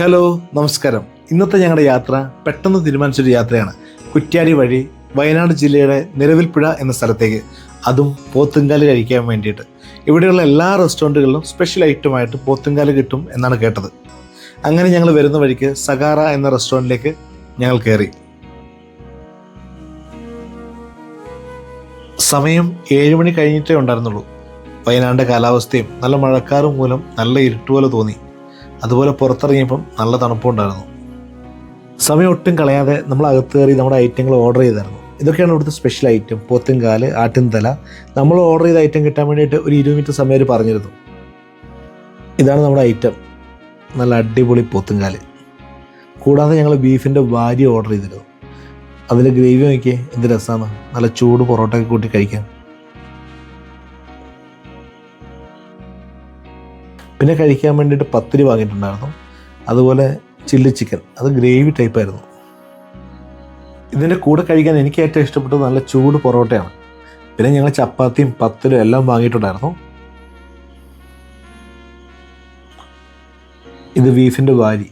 Hello നമസ്കാരം. ഇന്നത്തെ ഞങ്ങളുടെ യാത്ര പെട്ടെന്ന് തീരുമാനിച്ചൊരു യാത്രയാണ്. കുറ്റ്യാടി വഴി വയനാട് ജില്ലയുടെ നിലവിൽപ്പുഴ എന്ന സ്ഥലത്തേക്ക്. അതും പോത്തുങ്കാൽ കഴിക്കാൻ വേണ്ടിയിട്ട്. ഇവിടെയുള്ള എല്ലാ റെസ്റ്റോറന്റുകളിലും സ്പെഷ്യൽ ഐറ്റമായിട്ട് പോത്തുങ്കാൽ കിട്ടും എന്നാണ് കേട്ടത്. അങ്ങനെ ഞങ്ങൾ വരുന്ന വഴിക്ക് സഗാറ എന്ന റെസ്റ്റോറന്റിലേക്ക് ഞങ്ങൾ കയറി. സമയം ഏഴ് മണി കഴിഞ്ഞിട്ടേ ഉണ്ടായിരുന്നുള്ളൂ. വയനാടിന്റെ കാലാവസ്ഥയും നല്ല മഴക്കാറും മൂലം നല്ല ഇരുട്ടുപോലെ തോന്നി. അതുപോലെ പുറത്തിറങ്ങിയപ്പം നല്ല തണുപ്പുണ്ടായിരുന്നു. സമയം ഒട്ടും കളയാതെ നമ്മൾ അകത്ത് കയറി നമ്മുടെ ഐറ്റങ്ങൾ ഓർഡർ ചെയ്തായിരുന്നു. ഇതൊക്കെയാണ് ഇവിടുത്തെ സ്പെഷ്യൽ ഐറ്റം പോത്തുംകാൽ ആട്ടിൻതല നമ്മൾ ഓർഡർ ചെയ്ത ഐറ്റം കിട്ടാൻ വേണ്ടിയിട്ട് ഒരു ഇരുപത് മിനിറ്റ് സമയം അവർ പറഞ്ഞിരുന്നു. ഇതാണ് നമ്മുടെ ഐറ്റം നല്ല അടിപൊളി പോത്തുംകാൽ കൂടാതെ ഞങ്ങൾ ബീഫിന്റെ വാരി ഓർഡർ ചെയ്തിരുന്നു. അതിൽ ഗ്രേവി നോക്കിയേ എന്ത് രസമാണ് നല്ല ചൂട് പൊറോട്ടയൊക്കെ കൂട്ടി കഴിക്കാൻ. പിന്നെ കഴിക്കാൻ വേണ്ടിയിട്ട് പത്തിരി വാങ്ങിയിട്ടുണ്ടായിരുന്നു. അതുപോലെ ചില്ലി ചിക്കൻ. അത് ഗ്രേവി ടൈപ്പായിരുന്നു ഇതിന്റെ കൂടെ കഴിക്കാൻ എനിക്ക് ഏറ്റവും ഇഷ്ടപ്പെട്ടത് നല്ല ചൂട് പൊറോട്ടയാണ്. പിന്നെ ഞങ്ങൾ ചപ്പാത്തിയും പത്തിരും എല്ലാം വാങ്ങിയിട്ടുണ്ടായിരുന്നു. ഇത് ബീഫിന്റെ വാരി.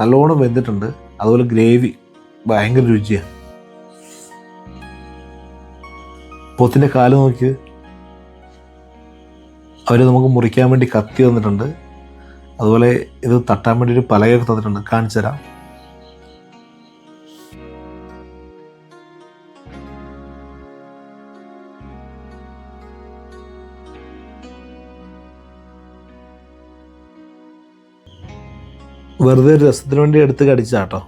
നല്ലോണം വെന്തിട്ടുണ്ട്. അതുപോലെ ഗ്രേവി ഭയങ്കര രുചിയാണ്. പോത്തിന്റെ കാൽ നോക്കി അവർ നമുക്ക് മുറിക്കാൻ വേണ്ടി കത്തി തന്നിട്ടുണ്ട്. അതുപോലെ ഇത് തട്ടാൻ വേണ്ടി ഒരു പലകയൊക്കെ തന്നിട്ടുണ്ട്. കാണിച്ചു തരാം. വെറുതെ രസത്തിന് വേണ്ടി എടുത്ത് കടിച്ചാട്ടോ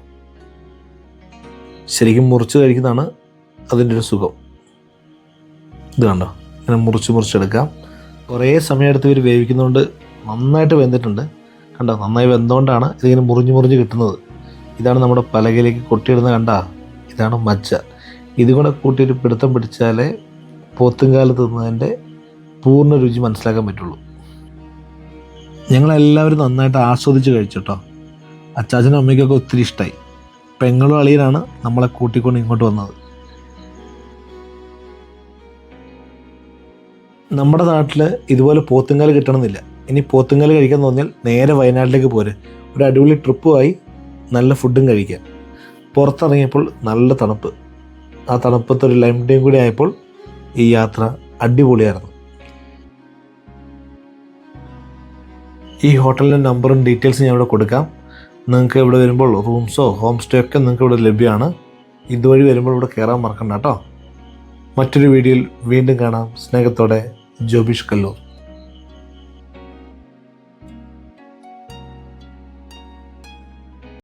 ശരിക്കും മുറിച്ച് കഴിക്കുന്നതാണ് അതിന്റെ ഒരു സുഖം. ഇത് കണ്ടോ? ഇങ്ങനെ മുറിച്ച് മുറിച്ചെടുക്കാം. കുറേ സമയമെടുത്ത് ഇവർ വേവിക്കുന്നതുകൊണ്ട് നന്നായിട്ട് വെന്തിട്ടുണ്ട്. കണ്ടോ? നന്നായി വെന്തുകൊണ്ടാണ് ഇതിങ്ങനെ മുറിഞ്ഞ് മുറിഞ്ഞ് കിട്ടുന്നത്. ഇതാണ് നമ്മുടെ പലകയിലേക്ക് കൊട്ടിയിടുന്ന കണ്ട? ഇതാണ് മജ്ജ. ഇതുകൂടെ കൂട്ടിയിട്ട് പിടുത്തം പിടിച്ചാലേ പോത്തുംകാൽ തിന്നതിന്റെ പൂർണ രുചി മനസ്സിലാക്കാൻ പറ്റുള്ളൂ. ഞങ്ങളെല്ലാവരും നന്നായിട്ട് ആസ്വദിച്ച് കഴിച്ചു കേട്ടോ. അച്ചാച്ചനും അമ്മയ്ക്കൊക്കെ ഒത്തിരി ഇഷ്ടമായി പെങ്ങളും അളിയനാണ് നമ്മളെ കൂട്ടിക്കൊണ്ട് ഇങ്ങോട്ട് വന്നത്. നമ്മുടെ നാട്ടിൽ ഇതുപോലെ പോത്തുങ്കൽ കിട്ടണമെന്നില്ല. ഇനി പോത്തുങ്കൽ കഴിക്കാൻ തോന്നിയാൽ നേരെ വയനാട്ടിലേക്ക് പോരെ. ഒരു അടിപൊളി ട്രിപ്പുമായി നല്ല ഫുഡും കഴിക്കാം. പുറത്തിറങ്ങിയപ്പോൾ നല്ല തണുപ്പ്. ആ തണുപ്പത്തൊരു ലൈം ഡേയും കൂടി ആയപ്പോൾ ഈ യാത്ര അടിപൊളിയായിരുന്നു. ഈ ഹോട്ടലിന്റെ നമ്പറും ഡീറ്റെയിൽസും ഞാൻ ഇവിടെ കൊടുക്കാം. നിങ്ങൾക്ക് ഇവിടെ വരുമ്പോൾ റൂംസോ ഹോം സ്റ്റേ ഒക്കെ നിങ്ങൾക്ക് ഇവിടെ ലഭ്യമാണ്. ഇതുവഴി വരുമ്പോൾ ഇവിടെ കയറാൻ മറക്കണ്ട കേട്ടോ. മറ്റൊരു വീഡിയോയിൽ വീണ്ടും കാണാം. സ്നേഹത്തോടെ ജോബിഷ് കല്ലൂർ.